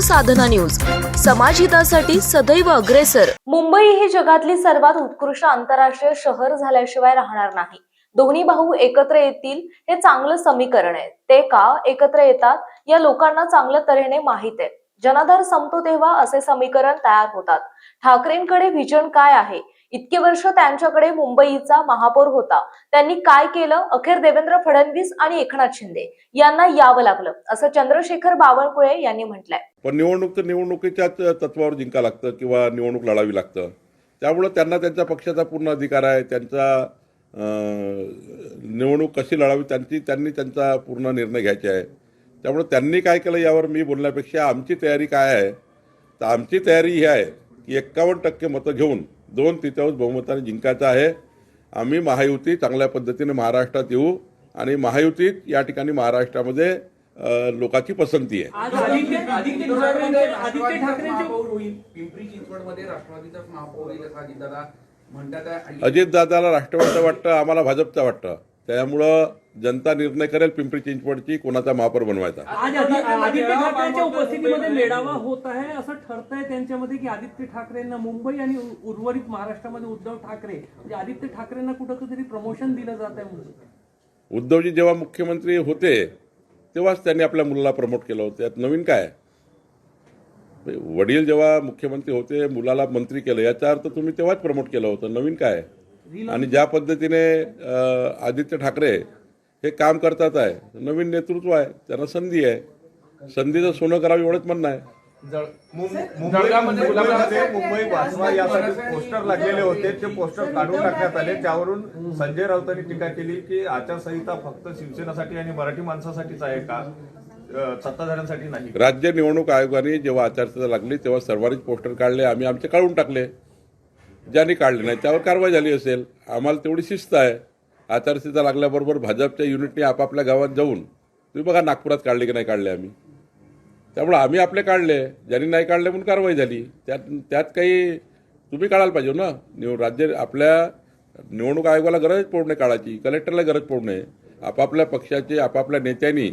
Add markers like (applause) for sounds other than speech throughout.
साधना news. समाजहितासाठी सदैव अग्रेसर. मुंबई ही जगातली सर्वात उत्कृष्ट आंतरराष्ट्रीय शहर झाल्याशिवाय राहणार नाही. दोन्ही भाऊ एकत्र येतील हे चांगलं समीकरण आहे. ते का एकत्र येतात या लोकांना चांगल्या तऱ्हेने माहीत आहे. जनाधार संपतो तेव्हा असे समीकरण तयार होतात. ठाकरेंकडे व्हिजन काय आहे? इतके वर्ष त्यांच्याकडे मुंबईचा महापौर होता. त्यांनी काय केलं? अखेर देवेंद्र फडणवीस आणि एकनाथ शिंदे यांना यावं लागलं असं चंद्रशेखर बावळकुळे यांनी म्हटलंय. पण निवडणूक तर निवडणुकीच्या तत्वावर जिंका लागतं किंवा निवडणूक लढावी लागतं. त्यामुळं त्यांना त्यांच्या पक्षाचा पूर्ण अधिकार आहे. त्यांचा निवडणूक कशी लढावी त्यांची त्यांनी त्यांचा पूर्ण निर्णय घ्यायचा आहे. त्यामुळे त्यांनी काय केलं यावर मी बोलण्यापेक्षा आमची तयारी काय आहे तर आमची तयारी ही आहे की एक्कावन्न टक्के मतं घेऊन दोन तृतीयांश बहुमताने जिंकायचं आहे. आम्ही महायुती चांगल्या पद्धतीने महाराष्ट्रात येऊ आणि महायुतीत या ठिकाणी महाराष्ट्रामध्ये लोकांची पसंती आहे. अजितदादाला राष्ट्रवादीचं वाटतं आम्हाला भाजपचं वाटतं. त्यामुळं जनता निर्णय करेल पिंपरी चिंचवडची कोणाचा महापौर बनवायचा. आज आदित्य ठाकरेंच्या उपस्थितीमध्ये मेळावा होत आहे असं ठरतंय त्यांच्यामध्ये की आदित्य ठाकरेंना मुंबई आणि उर्वरित महाराष्ट्रामध्ये उद्धव ठाकरे म्हणजे आदित्य ठाकरेंना कुठं तरी प्रमोशन दिलं जात आहे म्हणून. उद्धवजी जेव्हा मुख्यमंत्री होते तेव्हाच त्यांनी आपल्या मुलाला प्रमोट केलं होतं. त्यात नवीन काय? वडील जेव्हा मुख्यमंत्री होते मुलाला मंत्री केलं याचा अर्थ तुम्ही तेव्हाच प्रमोट केलं होतं. नवीन काय? आणि ज्या पद्धतीने आदित्य ठाकरे हे काम करतात आहे नवीन नेतृत्व आहे त्यांना संधी आहे. संधीचं सोनं करावं एवढंच म्हणणं आहे. मुंबई वाचवा यासाठी पोस्टर लागलेले होते. ते पोस्टर काढून टाकण्यात आले. त्यावरून संजय राऊतांनी टीका केली की आचारसंहिता फक्त शिवसेनासाठी आणि मराठी माणसासाठीच आहे का? सत्ताधाऱ्यांसाठी नाही. राज्य निवडणूक आयोगाने जेव्हा आचारसंहिता लागली तेव्हा सर्वांनीच पोस्टर काढले. आम्ही आमचे काढून टाकले. ज्यांनी काढले नाही त्यावर कारवाई झाली असेल. आम्हाला तेवढी शिस्त आहे. आचारसंहिता लागल्याबरोबर भाजपच्या युनिटने आपापल्या गावात जाऊन तुम्ही बघा नागपुरात काढले की नाही काढले आम्ही. त्यामुळे आम्ही आपले काढले ज्यांनी नाही काढले म्हणून कारवाई झाली. त्यात त्यात काही तुम्ही काढायला पाहिजे हो ना? निव राज्य आपल्या निवडणूक आयोगाला गरज पडू नये काळाची कलेक्टरला गरज पडू नये आपापल्या पक्षाचे आपापल्या नेत्यांनी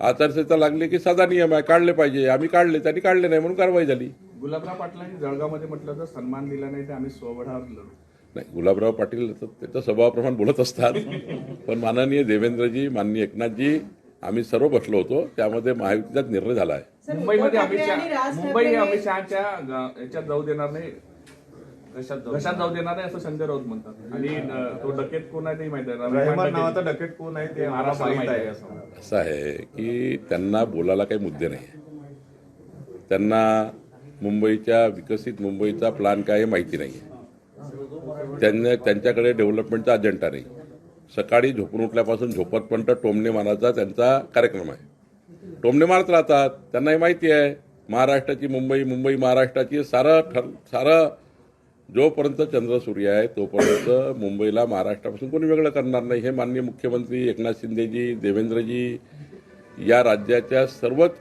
आचारसंहिता लागली की साधा नियम आहे काढले पाहिजे. आम्ही काढले त्यांनी काढले नाही म्हणून कारवाई झाली. गुलाबराव पाटलांनी जळगावमध्ये म्हटलं तर सन्मान दिला नाही तर आम्ही स्वबळावर लढू. नाही गुलाबराव पाटील तर त्याच्या स्वभावाप्रमाणे बोलत असतात पण माननीय देवेंद्रजी माननीय एकनाथजी आम्ही सर्व बसलो होतो त्यामध्ये महायुतीचाच निर्णय झाला आहे. मुंबईमध्ये अमित शहा मुंबई हे अमित शहाच्या याच्यात जाऊ देणार नाही. कशात जाऊ देणार. नाही असं संजय राऊत म्हणतात. आणि तो डकेत कोण आहे ते माहिती. डकेट कोण आहे ते. असं असं आहे की त्यांना बोलायला काही मुद्दे नाही त्यांना मुंबईच्या विकसित मुंबईचा प्लॅन काय हे माहिती नाही. आहे त्यांना त्यांच्याकडे डेव्हलपमेंटचा अजेंडा नाही. सकाळी झोपून उठल्यापासून झोपतपर्यंत टोमणे मारायचा त्यांचा कार्यक्रम आहे. टोमणे मारत राहतात त्यांना हे माहिती आहे. महाराष्ट्राची मुंबई मुंबई महाराष्ट्राची सारं ठर सारं जोपर्यंत चंद्र सूर्य आहे तोपर्यंत मुंबईला महाराष्ट्रापासून कोणी वेगळं करणार नाही हे माननीय मुख्यमंत्री एकनाथ शिंदेजी देवेंद्रजी या राज्याच्या सर्वच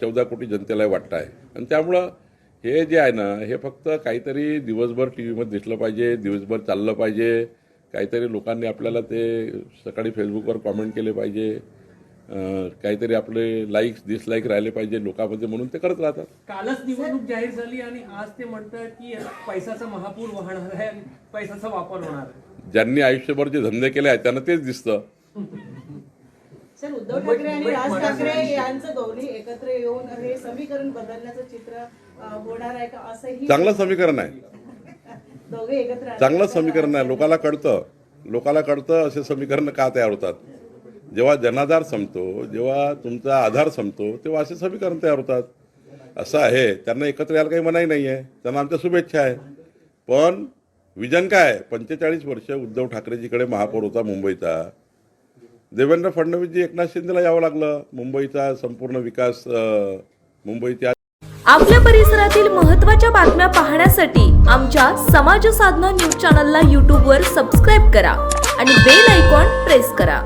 चौदा कोटी जनतेला वाटतं आहे. आणि त्यामुळं हे जे आहे ना हे फक्त काहीतरी दिवसभर टी व्हीमध्ये दिसलं पाहिजे दिवसभर चाललं पाहिजे. काहीतरी लोकांनी आपल्याला ते सकाळी फेसबुकवर कॉमेंट केले पाहिजे. काहीतरी आपले लाईक्स डिसलाईक राहिले पाहिजे लोकांमध्ये म्हणून ते करत राहतात. कालच निवडणूक जाहीर झाली आणि आज ते म्हणतात की पैशाचा महापूर वाहणार आहे पैशाचा वापर होणार आहे. ज्यांनी आयुष्यभर जे धंदे केले आहेत त्यांना तेच दिसतं. सर उद्धव ठाकरे आणि राज ठाकरे यांचं दोन्ही एकत्र येऊन हे समीकरण बदलण्याचं चित्र होणार आहे का? असंही चांगलं समीकरण आहे. (laughs) दोघे एकत्र. चांगलं समीकरण आहे. लोकाला कळतं. लोकाला कळतं असे समीकरण का तयार होतात? जेव्हा जनाधार संपतो जेव्हा तुमचा आधार संपतो तेव्हा असे समीकरण तयार होतात. असं आहे. त्यांना एकत्र यायला काही मनाई नाही आहे त्यांना आमच्या शुभेच्छा आहे. पण विजन काय? पंचेचाळीस वर्ष उद्धव ठाकरेजीकडे महापौर होता मुंबईचा. देवेंद्र फडणवीसजी एकनाथ शिंदेला यावं लागलं. मुंबईचा संपूर्ण विकास मुंबईच्या आपल्या परिसरातील महत्त्वाच्या बातम्या पाहण्यासाठी आमच्या समाज साधना न्यूज चॅनलला यूट्यूबवर सबस्क्राईब करा आणि बेल आयकॉन प्रेस करा.